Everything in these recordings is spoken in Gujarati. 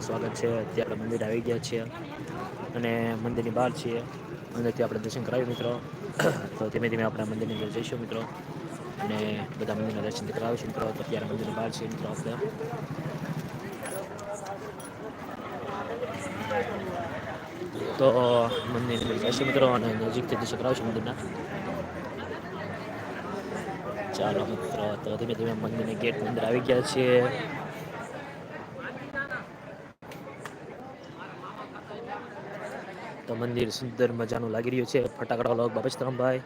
સ્વાગત છે. અત્યારે મંદિર આવી ગયા છીએ અને મંદિરની બહાર છીએ. અંદરથી આપણે દર્શન કરાવ્યું, મિત્રો. તો ધીમે ધીમે આપણા મંદિરની અંદર જઈશું, મિત્રો. અને બધા મંદિરના દર્શન કરાવીશું, મિત્રો. તો અત્યારે મંદિરની બહાર છીએ, મિત્રો, આપણે. તો મંદિર જઈશું, મિત્રો, અને નજીકથી દર્શન કરાવશું મંદિરના. ચાલો, મિત્રો. તો ધીમે ધીમે મંદિરની ગેટ અંદર આવી ગયા છીએ. મંદિર સુંદર મજાનું લાગી રહ્યું છે. ફટાકડા વાળો બાબચરામભાઈ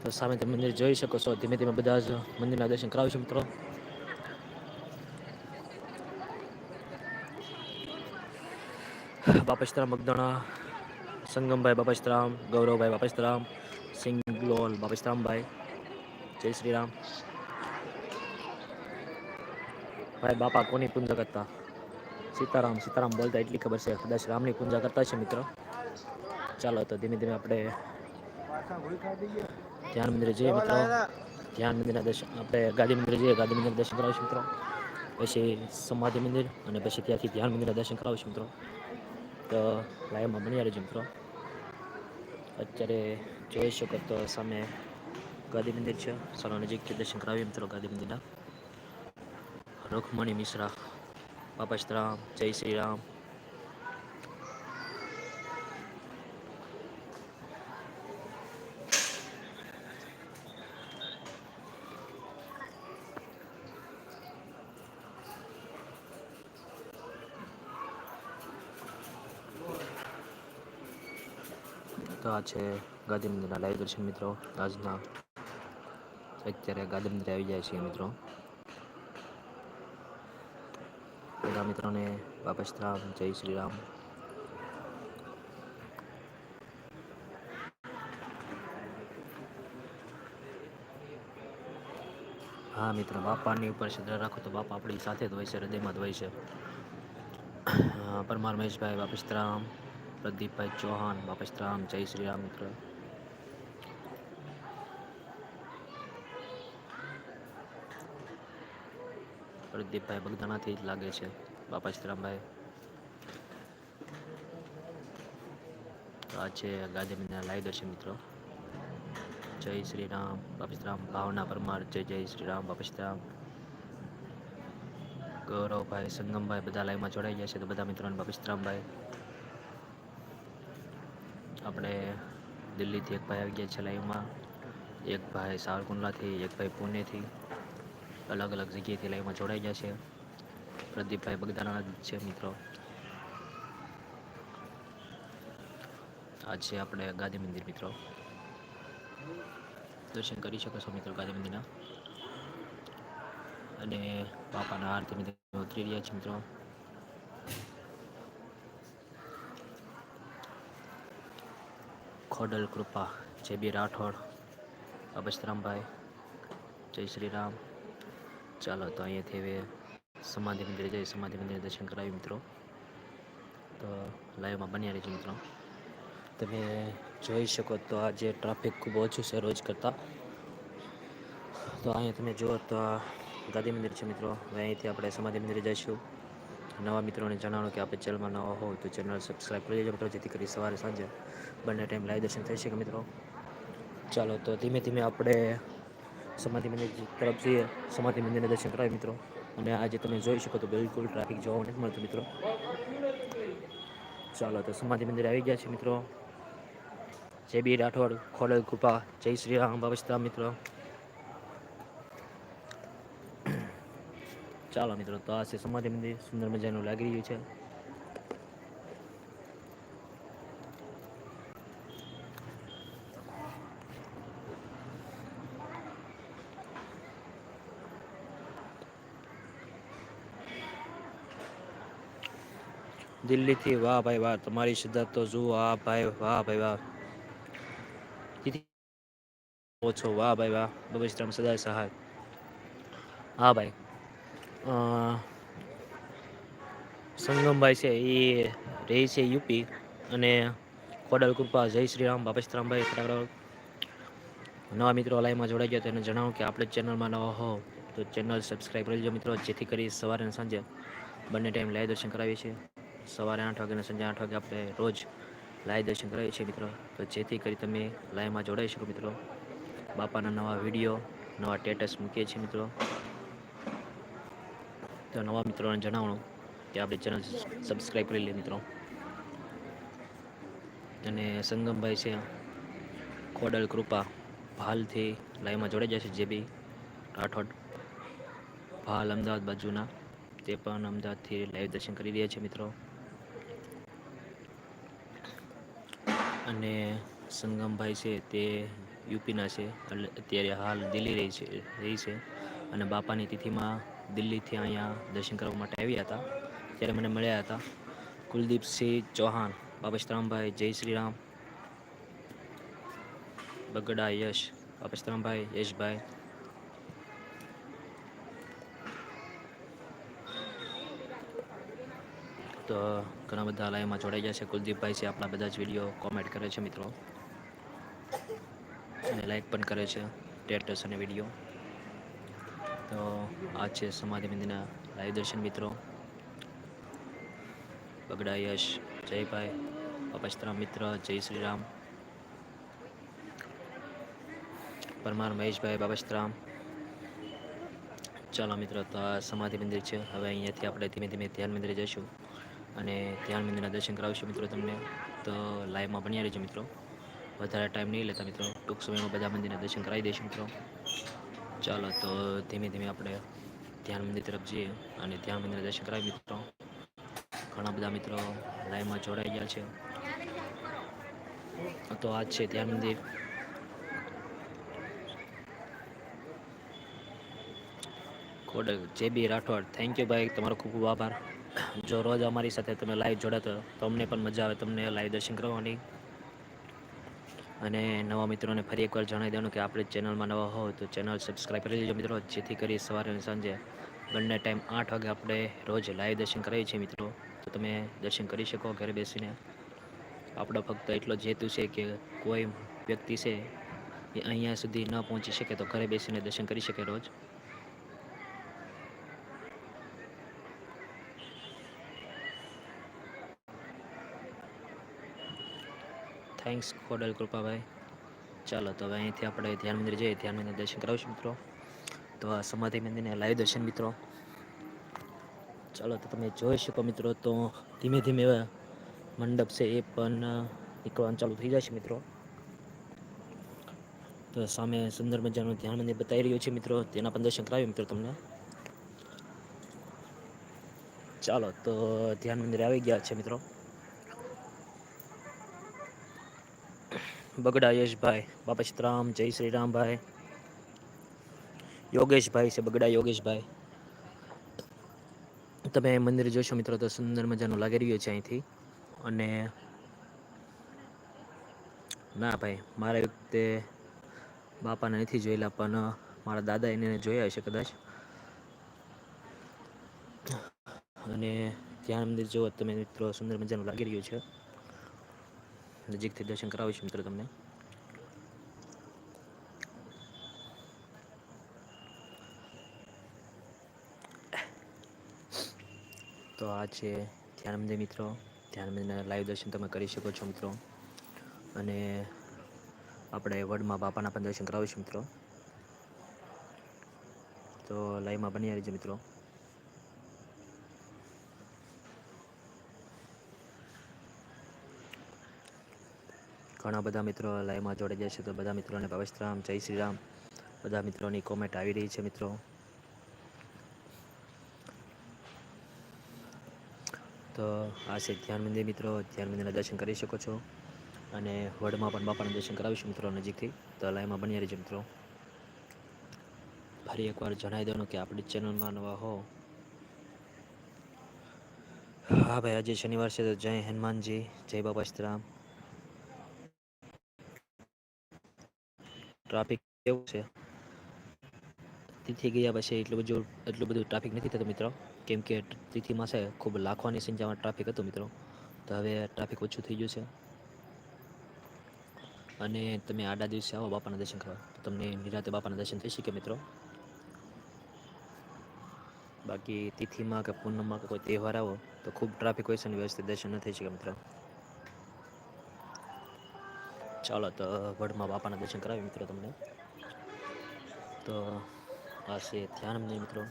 તો સામે તમે મંદિર જોઈ શકો છો. ધીમે ધીમે બધા જ મંદિરના દર્શન કરાવીશું મિત્રો. બાપસ્તરામ મગદણા, સંગમભાઈ બાપસ્તરામ ગૌરવભાઈ બાપસ્તરામ સિંગલોલ બાપસ્તરામભાઈ જય શ્રી રામ. ભાઈ બાપા કોની પૂજા કરતા? સીતારામ સીતારામ બોલતા એટલી ખબર છે, કદાચ રામની પૂજા કરતા છે મિત્રો. ચાલો તો ધીમે ધીમે આપણે ધ્યાન મંદિરે જઈએ મિત્રો. ધ્યાન મંદિરના દર્શન, આપણે ગાંધી મંદિરે જઈએ ગાંધી મંદિરના દર્શન કરાવીશું મિત્રો. પછી સમાધિ મંદિર અને પછી ત્યાંથી ધ્યાન મંદિરના દર્શન કરાવીશું મિત્રો. તો લાઈવમાં બની રહેજો મિત્રો. અત્યારે જોઈ શકો તો સામે ગાંધી મંદિર છે. સારા નજીકથી દર્શન કરાવીએ મિત્રો ગાંધી મંદિરના. રખમણી મિશ્રા. બાપસ્તરામ જય શ્રી રામ. તો આ છે ગાંધીનગરના લાઈવ દર્શન મિત્રો. આજના અત્યારે ગાંધીનગર આવી જાય છે મિત્રો. મિત્રોને બાપશ્રામ જય શ્રી રામ. હા મિત્ર, બાપાની ઉપર શ્રદ્ધા રાખો તો બાપા આપણી સાથે જ હોય છે, હૃદયમાં જ હોય છે. પરમાર મહેશભાઈ બાપસ્તરામ પ્રદીપભાઈ ચૌહાણ બાપસ્તરામ જય શ્રી રામ મિત્ર. પ્રદીપભાઈ બગદાણાથી જ લાગે છે. બાપસ્તરામભાઈ તો આ છે ગાંધીનગરના લાઈવ દર્શન મિત્રો. જય શ્રી રામ બાપસ્તરામ ભાવના પરમાર, જય જય શ્રી રામ બાપસ્તરામ ગૌરવભાઈ, સંગમભાઈ બધા લાઈવમાં જોડાઈ ગયા છે તો બધા મિત્રોને બાપસ્તરામભાઈ આપણે દિલ્હીથી એક ભાઈ આવી ગયા છે લાઈવમાં. એક ભાઈ સાવરકુંડલાથી, એક ભાઈ પુણેથી. અલગ અલગ જગ્યાએથી લાઈવમાં જોડાઈ ગયા છે. પ્રદીપભાઈ બગદાના છે મિત્રો. આ છે આપણે ગાંધી મંદિર મિત્રો. દર્શન કરી શકો છો મિત્રો ગાંધી મંદિરના. અને બાપાના આરતી મિત્રો ઉતરી રહ્યા છે મિત્રો. ખોડલ કૃપા, જે બી રાઠોડ અબસ્તરામભાઈ જય શ્રી રામ. ચાલો તો અહીંયાથી હવે સમાધિ મંદિરે જઈ સમાધિ મંદિરે દર્શન કરાવી મિત્રો. તો લાઈવમાં બન્યા રહેજો મિત્રો. તમે જોઈ શકો તો આજે ટ્રાફિક ખૂબ ઓછું છે રોજ કરતાં. તો અહીંયા તમે જુઓ તો આ ગાંધી મંદિર છે મિત્રો. હવે અહીંથી આપણે સમાધિ મંદિરે જઈશું. નવા મિત્રોને જણાવો કે આપણે ચેનલમાં નવા હોય તો ચેનલ સબસ્ક્રાઈબ કરી દેજો મિત્રો, જેથી કરી સવારે સાંજે બંને ટાઈમ લાઈવ દર્શન થઈ શકે મિત્રો. ચાલો તો ધીમે ધીમે આપણે સમાધિ મંદિર તરફ જઈએ. સમાધિ મંદિરના દર્શન કરાવીએ મિત્રો. અને આજે તમે જોઈ શકો તો બિલકુલ ટ્રાફિક જોવા નથી મળતું, મિત્રો. ચાલો, તો સમાધિ મંદિર આવી ગયા છે, મિત્રો. જય બી રાઠોડ, ખોડલ કૃપા, જય શ્રી રામ બાબસ્તા મિત્રો. ચાલો, મિત્રો, તો આ છે સમાધિ મંદિર. સુંદર મજાનું લાગી રહ્યું છે. દિલ્હીથી, વાહ ભાઈ વાહ, તમારી સિદ્ધાર્થ તો જુઓ, આ ભાઈ વાહ ભાઈ વાહ. ઓછો, વાહ ભાઈ વાહ બબસ્તરામ સદાય સહાય. હા ભાઈ સંગમભાઈ છે, એ રહે છે યુપી અને ખોડલ કૃપા, જય શ્રી રામ બાપસ્તરામભાઈ ફટાકડા નવા મિત્રો લાઈવમાં જોડાઈ ગયા એને જણાવો કે આપણે ચેનલમાં નવા હો, તો ચેનલ સબસ્ક્રાઈબ કરી મિત્રો, જેથી કરી સવારે અને સાંજે બંને ટાઈમ લાઈવ દર્શન કરાવીએ છીએ. સવારે આઠ વાગે અને સાંજે આઠ વાગે આપણે રોજ લાઈવ દર્શન કરાવીએ છીએ મિત્રો. તો જેથી કરી તમે લાઈવમાં જોડાઈ શકો મિત્રો. બાપાના નવા વીડિયો, નવા સ્ટેટસ મૂકીએ છીએ મિત્રો. તો નવા મિત્રોને જણાવણું કે આપણી ચેનલ સબસ્ક્રાઈબ કરી લે મિત્રો. અને સંગમભાઈ છે, ખોડલ કૃપા, ભાલથી લાઈવમાં જોડાઈ જશે જે બી રાઠોડ. ભાલ અમદાવાદ બાજુના, તે પણ અમદાવાદથી લાઈવ દર્શન કરી રહ્યા છે મિત્રો. અને સંગમભાઈ છે તે યુપીના છે. અત્યારે હાલ દિલ્હી રહી છે રહી છે. અને બાપાની તિથિમાં દિલ્હીથી અહીંયા દર્શન કરવા માટે આવ્યા હતા. ત્યારે મને મળ્યા હતા. કુલદીપસિંહ ચૌહાણ બાબસ્તરામભાઈ જય શ્રી રામ બગડા યશ બાબસ્તરામભાઈ યશભાઈ. તો ઘણા બધા લાઈવમાં જોડાઈ ગયા છે. કુલદીપભાઈ છે, આપણા બધા જ વીડિયો કોમેન્ટ કરે છે મિત્રો. અને લાઈક પણ કરે છે સ્ટેટસ અને વીડિયો તો આ છે સમાધિ મંદિરના લાઈવ દર્શન મિત્રો. બગડા યશ, જયભાઈ અપસ્તરામ મિત્ર, જય શ્રી રામ પરમાર મહેશભાઈ બાબસ્તરામ ચાલો મિત્રો, તો આ સમાધિ મંદિર છે. હવે અહીંયાથી આપણે ધીમે ધીમે ધ્યાન મંદિરે જઈશું. અને ધ્યાન મંદિરના દર્શન કરાવીશું મિત્રો તમને. તો લાઈવમાં બન્યા રહેજો મિત્રો. વધારે ટાઈમ નહીં લેતા મિત્રો. ટૂંક સમયમાં બધા મંદિરના દર્શન કરાવી દઈશું મિત્રો. ચાલો તો ધીમે ધીમે આપણે ધ્યાન મંદિર તરફ જઈએ અને ધ્યાન મંદિરના દર્શન કરાવી મિત્રો. ઘણા બધા મિત્રો લાઈવમાં જોડાઈ ગયા છે. તો આ છે ધ્યાન મંદિર. કોડ જે બી રાઠોડ થેન્ક યુ ભાઈ. તમારો ખૂબ ખૂબ આભાર. જો રોજ અમારી સાથે તમે લાઈવ જોડાતો તો અમને પણ મજા આવે, તમને લાઈવ દર્શન કરવાની. અને નવા મિત્રોને ફરી એકવાર જણાવી દેવાનું કે આપણે ચેનલમાં નવા હોવ તો ચેનલ સબસ્ક્રાઈબ કરી લેજો મિત્રો. જેથી કરી સવારે અને સાંજે બંને ટાઈમ આઠ વાગે આપણે રોજ લાઈવ દર્શન કરાવીએ છીએ મિત્રો. તો તમે દર્શન કરી શકો ઘરે બેસીને. આપણો ફક્ત એટલો જ છે કે કોઈ વ્યક્તિ છે એ અહીંયા સુધી ન પહોંચી શકે તો ઘરે બેસીને દર્શન કરી શકે રોજ. થેન્ક્સ ખોડલ કૃપાભાઈ. ચાલો, તો હવે અહીંથી આપણે ધ્યાન મંદિર જઈએ. ધ્યાન મંદિર દર્શન કરાવીશું, મિત્રો. તો આ સમાધિ મંદિરને લાઈવ દર્શન, મિત્રો. ચાલો, તો તમે જોઈ શકો, મિત્રો, તો ધીમે ધીમે એવા મંડપ છે એ પણ નીકળવાનું ચાલુ થઈ જશે, મિત્રો. તો સામે સુંદર મજાનું ધ્યાન મંદિર બતાવી રહ્યું છે, મિત્રો. તેના પણ દર્શન કરાવ્યું મિત્રો, તમને. ચાલો, તો ધ્યાન મંદિર આવી ગયા છે, મિત્રો. બગડા યશભાઈ, બાપા સીતરામ જય શ્રી રામભાઈ. યોગેશભાઈ છે, બગડા યોગેશભાઈ. તમે મંદિર જોશો મિત્રો, તો સુંદર મજાનું લાગી રહ્યું છે અહીંથી. અને ના ભાઈ, મારા વખતે બાપાને નથી જોયેલા, પણ મારા દાદા એને જોયા હશે કદાચ. અને ધ્યાન મંદિર જુઓ તમે મિત્રો, સુંદર મજાનું લાગી રહ્યું છે. નજીકથી દર્શન કરાવીશ મિત્રો તમને. તો આ છે ધ્યાન મંદિર મિત્રો. ધ્યાન મંદિરના લાઈવ દર્શન તમે કરી શકો છો મિત્રો. અને આપણે વડમાં બાપાના પણ દર્શન કરાવીશું મિત્રો. તો લાઈવમાં બની રહેજો મિત્રો. ઘણા બધા મિત્રો લાઈવમાં જોડાઈ છે. તો બધા મિત્રોને ભવસ્તરામ જય શ્રી રામ બધા મિત્રોની કોમેન્ટ આવી રહી છે મિત્રો. તો આ છે ધ્યાન મંદિર મિત્રો. ધ્યાન મંદિરના દર્શન કરી શકો છો. અને વડમાં પણ બાપાના દર્શન કરાવીશું મિત્રો નજીકથી. તો લાઈવમાં બની રહેજો મિત્રો. ફરી એકવાર જણાવી દઉં કે આપણી ચેનલમાં નવા હો. હા ભાઈ, આજે શનિવાર છે તો જય હનુમાનજી, જય બાબા સીતારામ ટ્રાફિક કેવું છે? તિથિ ગયા પછી એટલું બધું એટલું બધું ટ્રાફિક નથી થતું મિત્રો. કેમ કે તિથિમાં છે, ખૂબ લાખોની સંખ્યામાં ટ્રાફિક હતું મિત્રો. તો હવે ટ્રાફિક ઓછું થઈ ગયું છે. અને તમે આડા દિવસે આવો બાપાના દર્શન કરવા. તો તમને નિરાતે બાપાના દર્શન થઈ શકે મિત્રો. બાકી તિથિમાં કે પૂનમમાં કે કોઈ તહેવાર આવો, તો ખૂબ ટ્રાફિક હોય છે અને વ્યવસ્થિત દર્શન ન થઈ શકે મિત્રો. ચાલો, તો વડમાં બાપાના દર્શન કરાવી મિત્રો તમને. તો આ છે ધ્યાન મિત્રો.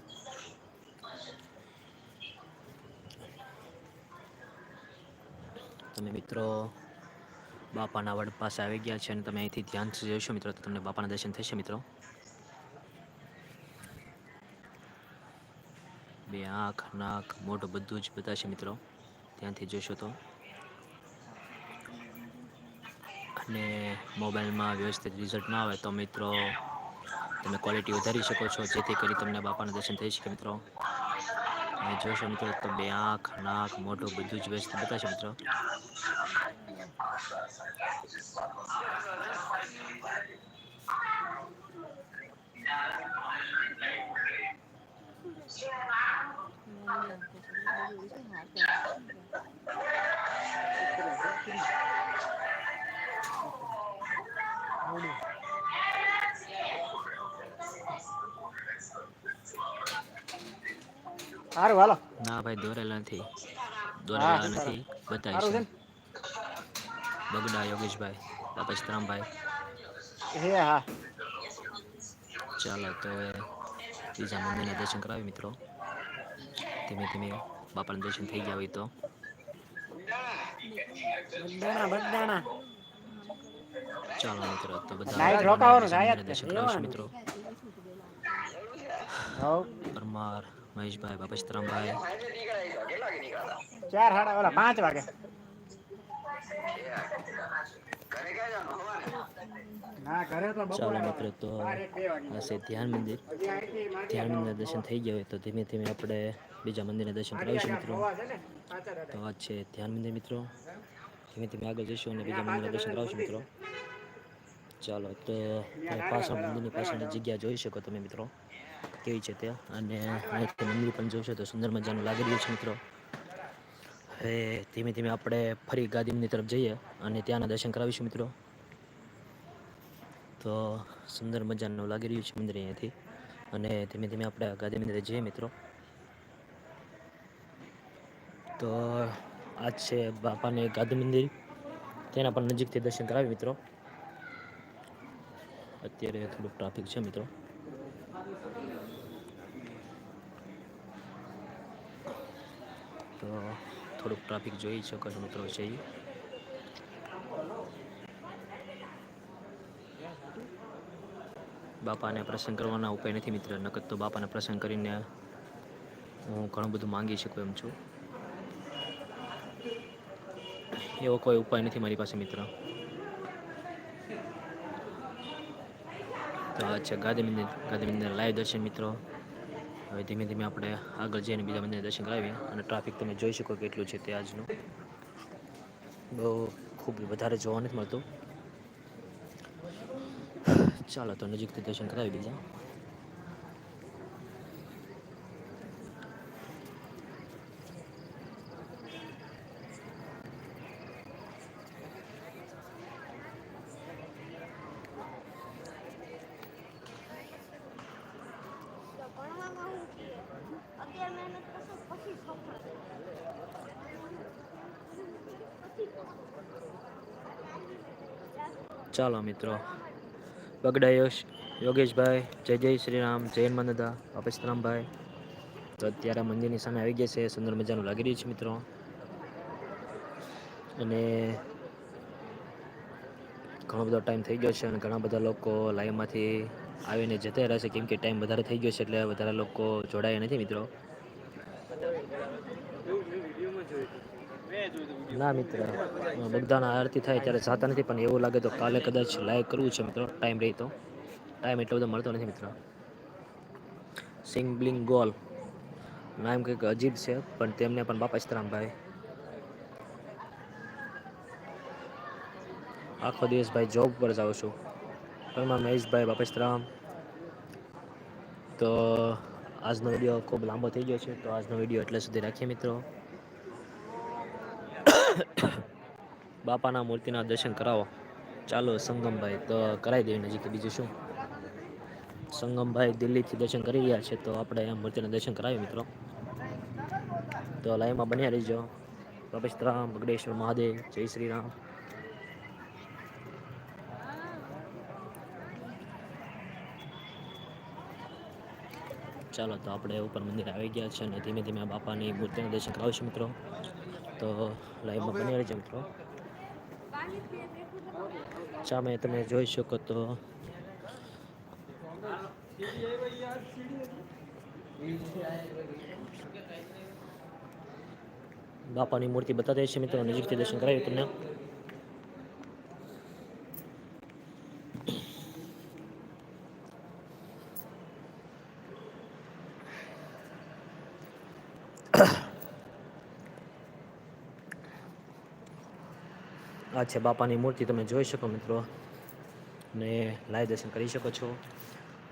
તમે મિત્રો બાપાના વડ પાસે આવી ગયા છે અને તમે અહીંથી ધ્યાનથી જોશો મિત્રો, તો તમને બાપાના દર્શન થશે મિત્રો. બે આંખ, નાક, મોઢું બધું જ બધા છે મિત્રો. ત્યાંથી જોશો તો. અને મોબાઈલમાં વ્યવસ્થિત રિઝલ્ટ ના આવે તો મિત્રો, તમે ક્વોલિટી વધારી શકો છો, જેથી કરી તમને બાપાના દર્શન થઈ શકે મિત્રો. અને જોશો મિત્રો, તો બે આંખ, નાક, મોઢું બધું જ વ્યવસ્થિત બતાવશે મિત્રો. સારું હાલો. ના ભાઈ દોરેલા નથી. દોરેલા નથી. બતાવીશ બગડા યોગેશભાઈ બાપસ્તરામભાઈ હે હા. ચાલો તો હવે બીજા મંદિરના દર્શન કરાવી મિત્રો. ધીમે ધીમે બાપાને દર્શન થઈ ગયા હોય તો. ચાલો મિત્રો તો બધા દર્શન છે. મિત્રો. પરમાર. મહેશભાઈ બાપસ્તરામભાઈ ચાર સાડા ઓલા પાંચ વાગે ના ઘરે તો ચાલો બપોરે મિત્રો તો બાર એક બે વાગે આ છે ધ્યાન મંદિર. હજી અહીંથી માંડી ધ્યાન મંદિરના દર્શન થઈ ગયા હોય તો ધીમે ધીમે આપણે બીજા મંદિરના દર્શન કરાવીશું મિત્રો. ગોવા છે ને? પાછા તો દાદા આ છે ધ્યાન મંદિર મિત્રો. ધીમે ધીમે આગળ જઈશું અને બીજા મંદિરના દર્શન કરાવશું મિત્રો. ચાલો, તો પાછળ મંદિરની પાછળની જગ્યા જોઈ શકો તમે મિત્રો. કેવી છે તે? અને મંદિર પણ જોશો તો સુંદર મજાનું લાગી રહ્યું છે મિત્રો. હવે ધીમે ધીમે આપણે ફરી ગાદીમની તરફ જઈએ અને ત્યાંના દર્શન કરાવીશું મિત્રો. તો સુંદર મજાનું લાગી રહ્યું છે મંદિર અહીંયાથી. અને ધીમે ધીમે આપણે ગાદી મંદિરે જઈએ મિત્રો. તો આ છે બાપાને ગાદી મંદિર. તેના પણ નજીકથી દર્શન કરાવી મિત્રો. અત્યારે થોડુંક ટ્રાફિક છે મિત્રો. તો થોડુંક ટ્રાફિક જોઈ શકો છો મિત્રો છે. બાપાને પ્રસંગ કરવાના ઉપાય નથી મિત્ર નકદ તો બાપાને પ્રસંગ કરીને હું ઘણું બધું માંગી શકું એમ છું. એવો કોઈ ઉપાય નથી મારી પાસે મિત્ર. તો આ છે ગાંધી મંદિર ગાંધી મંદિર લાઈવ દર્શન મિત્રો. હવે ધીમે ધીમે આપણે આગળ જઈને બીજા મંદિર દર્શન કરાવીએ અને ટ્રાફિક તમે જોઈ શકો કેટલું છે તે આજનું. બહુ ખૂબ વધારે જોવા નથી મળતું. ચાલો તો નજીકથી દર્શન કરાવી બીજા તો ભણવામાં હું કે અગિયાર મહેનત કરશો પછી સફળ ચાલો મિત્રો. બગડા યશ યોગેશભાઈ, જય જય શ્રી રામ જૈન માનદા અપેશરામભાઈ તો અત્યારે મંદિરની સામે આવી ગયા છે, સુંદર મજાનું લાગી રહ્યું છે મિત્રો. અને ઘણો બધો ટાઈમ થઈ ગયો છે અને ઘણા બધા લોકો લાઈવમાંથી આવીને જતા રહેશે કેમ કે ટાઈમ વધારે થઈ ગયો છે એટલે વધારે લોકો જોડાયા નથી મિત્રો. ના મિત્ર. બધાના આરતી થાય ત્યારે જાતા નથી, પણ એવું લાગે તો કાલે કદાચ લાઈવ કરવું છે મિત્રો. ટાઈમ રહી તો. ટાઈમ એટલો બધો મળતો નથી મિત્રો. સિંગલિંગ ગોલ. નામ કંઈક અજીબ છે, પણ તેમને પણ બાપા સીતારામભાઈ આખો દિવસ ભાઈ જોબ પર જાઉં છું. પરમા મહેશભાઈ, બાપા સીતારામ તો, આજનો વીડિયો ખૂબ લાંબો થઈ ગયો છે, તો આજનો વીડિયો એટલે સુધી રાખીએ મિત્રો. બાપાના મૂર્તિના દર્શન કરાવો. ચાલો સંગમભાઈ, તો કરાવી દેવી નજીક બીજું શું? સંગમભાઈ દિલ્હીથી દર્શન કરી રહ્યા છે, તો આપણે મૂર્તિના દર્શન કરાવીએ મિત્રો. તો લાઈવમાં બન્યા રહીજો. બાબેશ્રામ બગડેશ્વર મહાદેવ, જય શ્રી રામ. ચાલો, તો આપણે ઉપર મંદિર આવી ગયા છે અને ધીમે ધીમે બાપાની મૂર્તિના દર્શન કરાવીશું મિત્રો. તો લાઈવમાં બની રહેજો મિત્રો. સામે તમે જોઈ શકો તો. બાપાની મૂર્તિ બતાવે છે મિત્રો. નજીકથી દર્શન કરાવી તમને. આ છે બાપાની મૂર્તિ, તમે જોઈ શકો મિત્રો. ને લાઈવ દર્શન કરી શકો છો.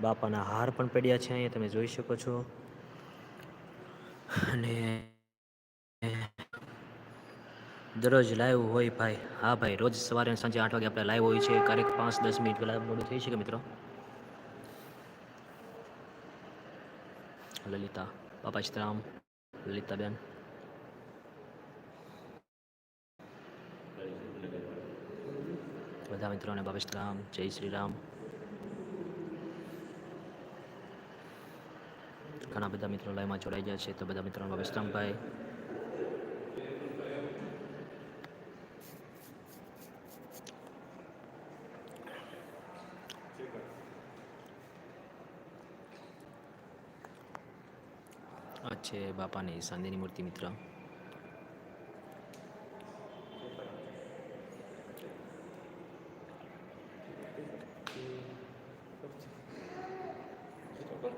બાપાના હાર પણ પડ્યા છે અહીંયા, તમે જોઈ શકો છો. અને દરરોજ લાઈવ હોય ભાઈ. હા ભાઈ, રોજ સવારે અને સાંજે આઠ વાગે આપણે લાઈવ હોય છે. ક્યારેક પાંચ, દસ મિનિટ પહેલાં મોડું થઈ શકે મિત્રો. લલિતા, બાપા સીતારામ લલિતાબેન. બધા મિત્રોને બાપા રામ જય શ્રી રામ. ઘણા બધા મિત્રો લાઈવમાં જોડાઈ ગયા છે, તો બધા મિત્રો બાપા રામભાઈ આ છે બાપાની સાંદીની મૂર્તિ, મિત્ર. ચલો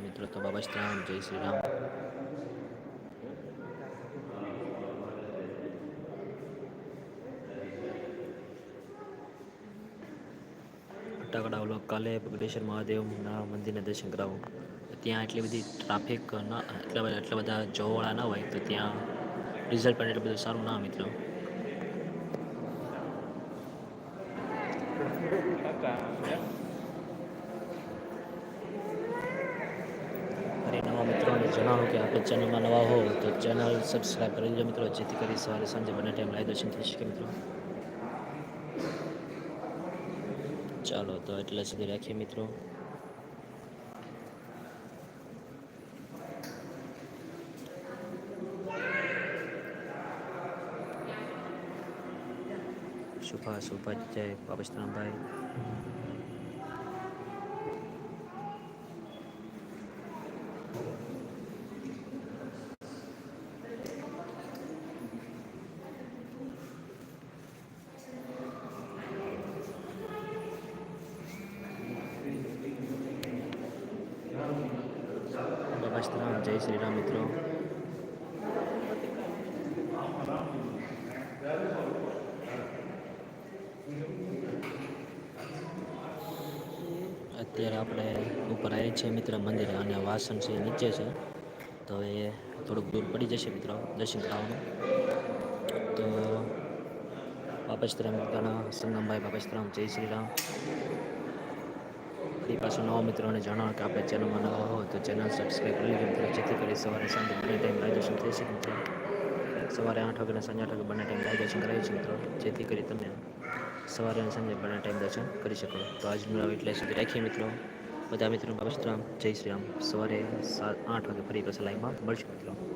મિત્રો તો બાબા શ્રીરામ જય શ્રી રામ ફટાકડા ઓલો કાલે બગડેશ્વર મહાદેવના મંદિરના દર્શન કરાવો ત્યાં એટલી બધી ટ્રાફિક ના, એટલા બધા એટલા બધા જોવાળા ના હોય, તો ત્યાં રિઝલ્ટ પણ એટલું બધું સારું ના મિત્રો. જણાવો કે આપણે ચેનલમાં નવા હો, તો ચેનલ સબસ્ક્રાઈબ કરી લેજો મિત્રો. જેથી કરી સવારે સાંજે બંને ટાઈમ લાઈવ દર્શન થઈ શકે, મિત્રો. ચાલો તો એટલે સુધી રાખીએ મિત્રો. સુભાષ ઉપાધ્યાય જય બાબસ્તરામ જય શ્રી રામ મિત્રો અત્યારે આપણે ઉપર આવે છે મિત્ર મંદિર અને વાસણ છે નીચે છે. તો એ થોડુંક દૂર પડી જશે મિત્રો, દર્શન કરાવવાનું. તો બાપસ્તરામ મિત્રના સંગમભાઈ બાપસ્તરામ જય શ્રી રામ. ફરી પાછું નવા મિત્રોને જણાવો કે આપણે ચેનલમાં નવા હો તો ચેનલ સબસ્ક્રાઈબ કરી લેજો મિત્રો, જેથી કરી સવારે સાંજે બંને ટાઈમ લાઈવ દર્શન થઈ શકે મિત્રો. સવારે આઠ વાગે અને સાંજે આઠ વાગે બંને ટાઈમ લાઈવ દર્શન કરાવીએ છીએ મિત્રો, જેથી કરી તમે સવારે અને સાંજે બંને ટાઈમ દર્શન કરી શકો. તો આજનું એટલે સુધી રાખીએ મિત્રો. બધા મિત્રો નમસ્કાર જય શ્રી રામ. સવારે સાત, આઠ વાગે ફરી પાછા લાઈવમાં મળશું મિત્રો.